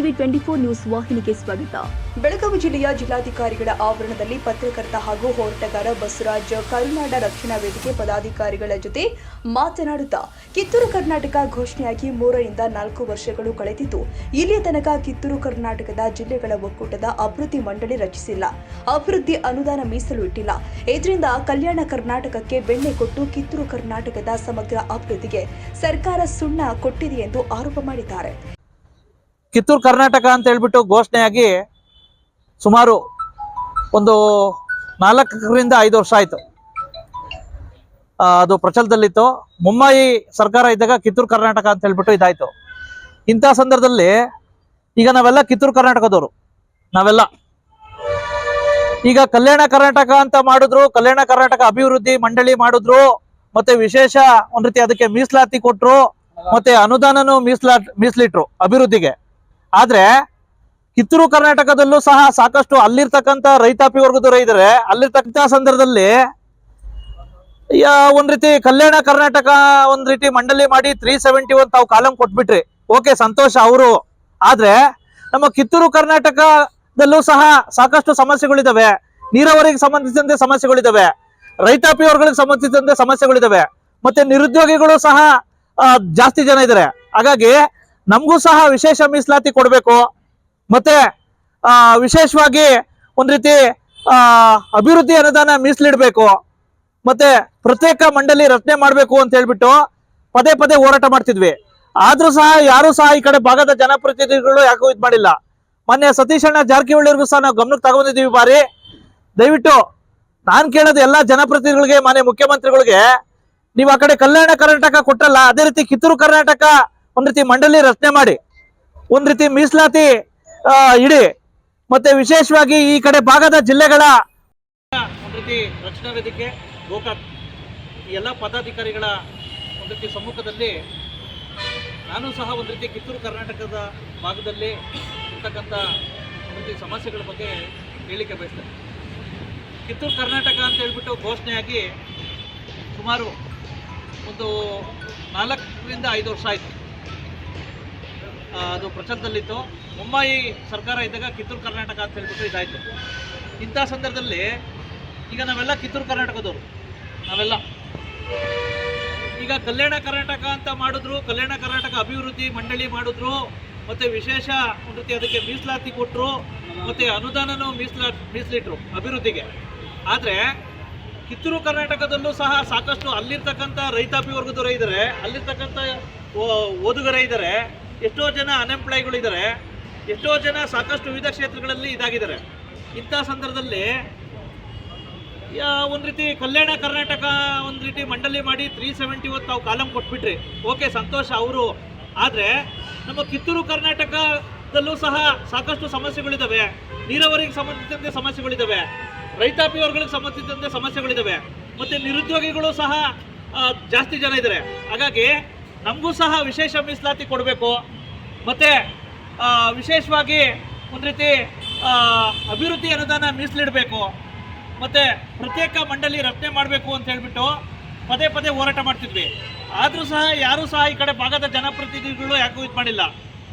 TV twenty four news ವಾಹಿನಿಗೆ ಸ್ವಾಗತ. ಬೆಳಗಾವಿ ಜಿಲ್ಲೆಯ ಜಿಲ್ಲಾಧಿಕಾರಿಗಳ ಆವರಣದಲ್ಲಿ ಪತ್ರಕರ್ತ ಹಾಗೂ ಹೋರಾಟಗಾರ ಬಸವರಾಜ್ ಕರುನಾಡ ರಕ್ಷಣಾ ವೇದಿಕೆ ಪದಾಧಿಕಾರಿಗಳ ಜೊತೆ ಮಾತನಾಡುತ್ತಾ, ಕಿತ್ತೂರು ಕರ್ನಾಟಕ ಘೋಷಣೆಯಾಗಿ ಮೂರರಿಂದ ನಾಲ್ಕು ವರ್ಷಗಳು ಕಳೆದಿದ್ದು, ಇಲ್ಲಿಯ ತನಕ ಕಿತ್ತೂರು ಕರ್ನಾಟಕದ ಜಿಲ್ಲೆಗಳ ಒಕ್ಕೂಟದ ಅಭಿವೃದ್ಧಿ ಮಂಡಳಿ ರಚಿಸಿಲ್ಲ. ಅಭಿವೃದ್ಧಿ ಅನುದಾನ ಮೀಸಲು ಇಟ್ಟಿಲ್ಲ. ಇದರಿಂದ ಕಲ್ಯಾಣ ಕರ್ನಾಟಕಕ್ಕೆ ಬೆಣ್ಣೆ ಕೊಟ್ಟು ಕಿತ್ತೂರು ಕರ್ನಾಟಕದ ಸಮಗ್ರ ಅಭಿವೃದ್ಧಿಗೆ ಸರ್ಕಾರ ಸುಣ್ಣ ಕೊಟ್ಟಿದೆ ಎಂದು ಆರೋಪ ಮಾಡಿದ್ದಾರೆ. ಕಿತ್ತೂರು ಕರ್ನಾಟಕ ಅಂತ ಹೇಳ್ಬಿಟ್ಟು ಘೋಷಣೆಯಾಗಿ ಸುಮಾರು ಒಂದು ನಾಲ್ಕರಿಂದ ಐದು ವರ್ಷ ಆಯಿತು. ಅದು ಪ್ರಚಲದಲ್ಲಿತ್ತು. ಮುಂಬಾಯಿ ಸರ್ಕಾರ ಇದ್ದಾಗ ಕಿತ್ತೂರು ಕರ್ನಾಟಕ ಅಂತ ಹೇಳ್ಬಿಟ್ಟು ಇದಾಯ್ತು. ಇಂಥ ಸಂದರ್ಭದಲ್ಲಿ ಈಗ ನಾವೆಲ್ಲ ಕಿತ್ತೂರು ಕರ್ನಾಟಕದವರು. ನಾವೆಲ್ಲ. ಈಗ ಕಲ್ಯಾಣ ಕರ್ನಾಟಕ ಅಂತ ಮಾಡಿದ್ರು, ಕಲ್ಯಾಣ ಕರ್ನಾಟಕ ಅಭಿವೃದ್ಧಿ ಮಂಡಳಿ ಮಾಡಿದ್ರು, ಮತ್ತೆ ವಿಶೇಷ ಒಂದ್ ರೀತಿ ಅದಕ್ಕೆ ಮೀಸಲಾತಿ ಕೊಟ್ರು, ಮತ್ತೆ ಅನುದಾನನೂ ಮೀಸಲಾ, ಮೀಸಲಿಟ್ರು ಅಭಿವೃದ್ಧಿಗೆ. ಆದ್ರೆ ಕಿತ್ತೂರು ಕರ್ನಾಟಕದಲ್ಲೂ ಸಹ ಸಾಕಷ್ಟು ಅಲ್ಲಿರ್ತಕ್ಕಂಥ ರೈತಾಪಿ ವರ್ಗದ ರೈತರೆ, ಅಲ್ಲಿರ್ತಕ್ಕಂಥ ಸಂದರ್ಭದಲ್ಲಿ ಒಂದ್ ರೀತಿ ಕಲ್ಯಾಣ ಕರ್ನಾಟಕ ಒಂದ್ ರೀತಿ ಮಂಡಳಿ ಮಾಡಿ ತ್ರೀ ಸೆವೆಂಟಿ ಒನ್ ತಾವು ಕಾಲಂ ಕೊಟ್ಬಿಟ್ರಿ. ಓಕೆ, ಸಂತೋಷ ಅವರು. ಆದ್ರೆ ನಮ್ಮ ಕಿತ್ತೂರು ಕರ್ನಾಟಕದಲ್ಲೂ ಸಹ ಸಾಕಷ್ಟು ಸಮಸ್ಯೆಗಳಿದಾವೆ. ನೀರಾವರಿಗೆ ಸಂಬಂಧಿಸಿದಂತೆ ಸಮಸ್ಯೆಗಳಿದಾವೆ. ರೈತಾಪಿ ವರ್ಗಗಳಿಗೆ ಸಂಬಂಧಿಸಿದಂತೆ ಸಮಸ್ಯೆಗಳಿದಾವೆ. ಮತ್ತೆ ನಿರುದ್ಯೋಗಿಗಳು ಸಹ ಜಾಸ್ತಿ ಜನ ಇದ್ದಾರೆ ಹಾಗಾಗಿ ನಮಗೂ ಸಹ ವಿಶೇಷ ಮೀಸಲಾತಿ ಕೊಡಬೇಕು. ಮತ್ತೆ ವಿಶೇಷವಾಗಿ ಒಂದು ರೀತಿ ಅಭಿವೃದ್ಧಿ ಅನುದಾನ ಮೀಸಲಿಡಬೇಕು. ಮತ್ತೆ, ಪ್ರತ್ಯೇಕ ಮಂಡಳಿ ರಚನೆ ಮಾಡಬೇಕು ಅಂತ ಹೇಳ್ಬಿಟ್ಟು ಪದೇ ಪದೇ ಹೋರಾಟ ಮಾಡ್ತಿದ್ವಿ. ಆದ್ರೂ ಸಹ, ಯಾರು ಸಹ ಈ ಕಡೆ ಭಾಗದ ಜನಪ್ರತಿನಿಧಿಗಳು ಯಾಕೂ ಇದು ಮಾಡಿಲ್ಲ. ಮೊನ್ನೆ ಸತೀಶಣ್ಣ ಜಾರಕಿಹೊಳಿಯವ್ರಿಗೂ ಸಹ ನಾವು ಗಮನಕ್ಕೆ ತಗೊಂಡಿದ್ದೀವಿ ಬಾರಿ. ದಯವಿಟ್ಟು ನಾನು ಕೇಳೋದು ಎಲ್ಲ ಜನಪ್ರತಿನಿಧಿಗಳಿಗೆ, ಮಾನ್ಯ ಮುಖ್ಯಮಂತ್ರಿಗಳಿಗೆ, ನೀವು ಆ ಕಡೆ ಕಲ್ಯಾಣ ಕರ್ನಾಟಕ ಕೊಟ್ಟಲ್ಲ ಅದೇ ರೀತಿ ಕಿತ್ತೂರು ಕರ್ನಾಟಕ ಒಂದ್ ರೀತಿ ಮಂಡಳಿ ರಚನೆ ಮಾಡಿ, ಒಂದ್ ರೀತಿ ಮೀಸಲಾತಿ ಇಡಿ, ಮತ್ತೆ ವಿಶೇಷವಾಗಿ ಈ ಕಡೆ ಭಾಗದ ಜಿಲ್ಲೆಗಳ ಒಂದ್ ರೀತಿ ರಕ್ಷಣಾ ವೇದಿಕೆ, ಗೋಕಾಕ್, ಈ ಎಲ್ಲ ಪದಾಧಿಕಾರಿಗಳ ಒಂದ್ ರೀತಿ ಸಮ್ಮುಖದಲ್ಲಿ ನಾನು ಸಹ ಒಂದ್ ರೀತಿ ಕಿತ್ತೂರು ಕರ್ನಾಟಕದ ಭಾಗದಲ್ಲಿ ಇರ್ತಕ್ಕಂಥ ಒಂದ್ ರೀತಿ ಸಮಸ್ಯೆಗಳ ಬಗ್ಗೆ ಹೇಳಿಕೆ ಬಯಸ್ತೇನೆ. ಕಿತ್ತೂರು ಕರ್ನಾಟಕ ಅಂತ ಹೇಳ್ಬಿಟ್ಟು ಘೋಷಣೆಯಾಗಿ ಸುಮಾರು ಒಂದು ನಾಲ್ಕರಿಂದ ಐದು ವರ್ಷ ಆಯಿತು. ಅದು ಪ್ರಚಾರದಲ್ಲಿತ್ತು ಮುಂಬೈ ಸರ್ಕಾರ ಇದ್ದಾಗ ಕಿತ್ತೂರು ಕರ್ನಾಟಕ ಅಂತ ಹೇಳ್ಬಿಟ್ಟು ಇದಾಯಿತು. ಇಂಥ ಸಂದರ್ಭದಲ್ಲಿ ಈಗ ನಾವೆಲ್ಲ ಕಿತ್ತೂರು ಕರ್ನಾಟಕದವರು. ನಾವೆಲ್ಲ. ಈಗ ಕಲ್ಯಾಣ ಕರ್ನಾಟಕ ಅಂತ ಮಾಡಿದ್ರು, ಕಲ್ಯಾಣ ಕರ್ನಾಟಕ ಅಭಿವೃದ್ಧಿ ಮಂಡಳಿ ಮಾಡಿದ್ರು, ಮತ್ತೆ ವಿಶೇಷ ಒಂದು ಅದಕ್ಕೆ ಮೀಸಲಾತಿ ಕೊಟ್ಟರು ಮತ್ತೆ ಅನುದಾನನೂ ಮೀಸಲಾ, ಮೀಸಲಿಟ್ರು ಅಭಿವೃದ್ಧಿಗೆ. ಆದರೆ ಕಿತ್ತೂರು ಕರ್ನಾಟಕದಲ್ಲೂ ಸಹ ಸಾಕಷ್ಟು ಅಲ್ಲಿರ್ತಕ್ಕಂಥ ರೈತಾಪಿ ವರ್ಗದವರೇ ಇದ್ದಾರೆ, ಅಲ್ಲಿರ್ತಕ್ಕಂಥ ಓದುಗರ ಇದ್ದಾರೆ. ಎಷ್ಟೋ ಜನ ಅನ್ಎಂಪ್ಲಾಯ್ಗಳಿದ್ದಾರೆ. ಎಷ್ಟೋ ಜನ ಸಾಕಷ್ಟು ವಿವಿಧ ಕ್ಷೇತ್ರಗಳಲ್ಲಿ ಇದಾಗಿದ್ದಾರೆ. ಇಂಥ ಸಂದರ್ಭದಲ್ಲಿ ಒಂದು ರೀತಿ ಕಲ್ಯಾಣ ಕರ್ನಾಟಕ ಒಂದು ರೀತಿ ಮಂಡಳಿ ಮಾಡಿ ತ್ರೀ ಸೆವೆಂಟಿ ಒನ್ ತಾವು ಕಾಲಂ ಕೊಟ್ಬಿಟ್ರಿ. ಓಕೆ, ಸಂತೋಷ ಅವರು. ಆದರೆ ನಮ್ಮ ಕಿತ್ತೂರು ಕರ್ನಾಟಕದಲ್ಲೂ ಸಹ ಸಾಕಷ್ಟು ಸಮಸ್ಯೆಗಳಿದ್ದಾವೆ ನೀರಾವರಿಗೆ ಸಂಬಂಧಿಸಿದಂತೆ ಸಮಸ್ಯೆಗಳಿದ್ದಾವೆ ರೈತಾಪಿ ವರ್ಗಗಳಿಗೆ ಸಂಬಂಧಿಸಿದಂತೆ ಸಮಸ್ಯೆಗಳಿದ್ದಾವೆ ಮತ್ತೆ ನಿರುದ್ಯೋಗಿಗಳು ಸಹ ಜಾಸ್ತಿ ಜನ ಇದ್ದಾರೆ. ಹಾಗಾಗಿ ನಮಗೂ ಸಹ ವಿಶೇಷ ಮೀಸಲಾತಿ ಕೊಡಬೇಕು. ಮತ್ತು ವಿಶೇಷವಾಗಿ ಒಂದು ರೀತಿ ಅಭಿವೃದ್ಧಿ ಅನುದಾನ ಮೀಸಲಿಡಬೇಕು. ಮತ್ತು, ಪ್ರತ್ಯೇಕ ಮಂಡಳಿ ರಚನೆ ಮಾಡಬೇಕು ಅಂತ ಹೇಳಿಬಿಟ್ಟು ಪದೇ ಪದೇ ಹೋರಾಟ ಮಾಡ್ತಿದ್ವಿ. ಆದರೂ ಸಹ ಯಾರೂ ಸಹ ಈ ಕಡೆ ಭಾಗದ ಜನಪ್ರತಿನಿಧಿಗಳು ಯಾಕೂ ಇದು ಮಾಡಿಲ್ಲ.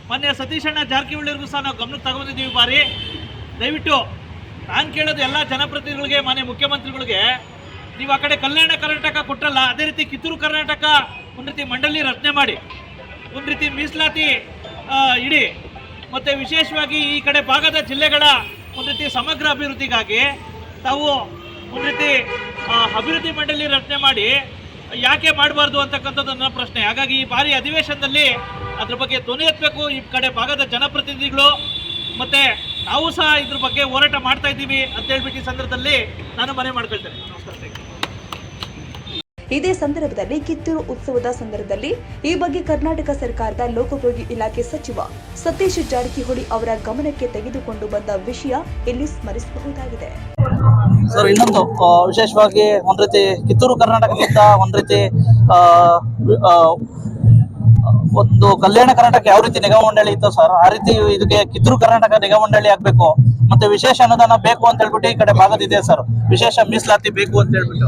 ಮೊನ್ನೆ ಸತೀಶಣ್ಣ ಜಾರಕಿಹೊಳಿಗೂ ಸಹ ನಾವು ಗಮನಕ್ಕೆ ತಗೊಂಡಿದ್ದೀವಿ ಬಾರಿ. ದಯವಿಟ್ಟು ನಾನು ಕೇಳೋದು ಎಲ್ಲ ಜನಪ್ರತಿನಿಧಿಗಳಿಗೆ, ಮಾನ್ಯ ಮುಖ್ಯಮಂತ್ರಿಗಳಿಗೆ, ನೀವು ಆ ಕಡೆ ಕಲ್ಯಾಣ ಕರ್ನಾಟಕ ಕೊಟ್ಟರಲ್ಲ ಅದೇ ರೀತಿ ಕಿತ್ತೂರು ಕರ್ನಾಟಕ ಒಂದು ರೀತಿ ಮಂಡಳಿ ರಚನೆ ಮಾಡಿ ಒಂದು ರೀತಿ ಮೀಸಲಾತಿ ಇಡಿ. ಮತ್ತು ವಿಶೇಷವಾಗಿ ಈ ಕಡೆ ಭಾಗದ ಜಿಲ್ಲೆಗಳ ಒಂದು ರೀತಿ ಸಮಗ್ರ ಅಭಿವೃದ್ಧಿಗಾಗಿ ತಾವು ಒಂದು ರೀತಿ ಅಭಿವೃದ್ಧಿ ಮಂಡಳಿ ರಚನೆ ಮಾಡಿ, ಯಾಕೆ ಮಾಡಬಾರ್ದು ಅಂತಕ್ಕಂಥದ್ದು ನನ್ನ ಪ್ರಶ್ನೆ. ಹಾಗಾಗಿ ಈ ಬಾರಿ ಅಧಿವೇಶನದಲ್ಲಿ ಅದ್ರ ಬಗ್ಗೆ ಧ್ವನಿ ಎತ್ತಬೇಕು. ಈ ಕಡೆ ಭಾಗದ ಜನಪ್ರತಿನಿಧಿಗಳು ಮತ್ತೆ ನಾವು ಸಹ ಇದ್ರ ಬಗ್ಗೆ ಹೋರಾಟ ಮಾಡ್ತಾ ಇದ್ದೀವಿ ಅಂತ ಹೇಳ್ಬಿಟ್ಟು ಈ ಸಂದರ್ಭದಲ್ಲಿ ನಾನು ಮನೆ ಮಾಡ್ಕೊಳ್ತೇನೆ. ನಮಸ್ಕಾರ. ಇದೇ ಸಂದರ್ಭದಲ್ಲಿ ಕಿತ್ತೂರು ಉತ್ಸವದ ಸಂದರ್ಭದಲ್ಲಿ ಈ ಬಗ್ಗೆ ಕರ್ನಾಟಕ ಸರ್ಕಾರದ ಲೋಕೋಪಯೋಗಿ ಇಲಾಖೆ ಸಚಿವ ಸತೀಶ್ ಜಾರಕಿಹೊಳಿ ಅವರ ಗಮನಕ್ಕೆ ತೆಗೆದುಕೊಂಡು ಬಂದ ವಿಷಯ ಇಲ್ಲಿ ಸ್ಮರಿಸಬಹುದಾಗಿದೆ. ಸರ್, ಇನ್ನೊಂದು ವಿಶೇಷವಾಗಿ ಒಂದ್ ರೀತಿ ಕಿತ್ತೂರು ಕರ್ನಾಟಕದಿಂದ ಒಂದ್ ರೀತಿ ಒಂದು ಕಲ್ಯಾಣ ಕರ್ನಾಟಕ ಯಾವ ರೀತಿ ನಿಗಮ ಮಂಡಳಿ ಇತ್ತು ಸರ್, ಆ ರೀತಿ ಇದಕ್ಕೆ ಕಿತ್ತೂರು ಕರ್ನಾಟಕ ನಿಗಮ ಮಂಡಳಿ ಆಗ್ಬೇಕು. ಮತ್ತೆ ವಿಶೇಷ ಅನುದಾನ ಬೇಕು ಅಂತ ಹೇಳ್ಬಿಟ್ಟು ಈ ಕಡೆ ಭಾಗದಿದೆ ಸರ್. ವಿಶೇಷ ಮೀಸಲಾತಿ ಬೇಕು ಅಂತ ಹೇಳ್ಬಿಟ್ಟು.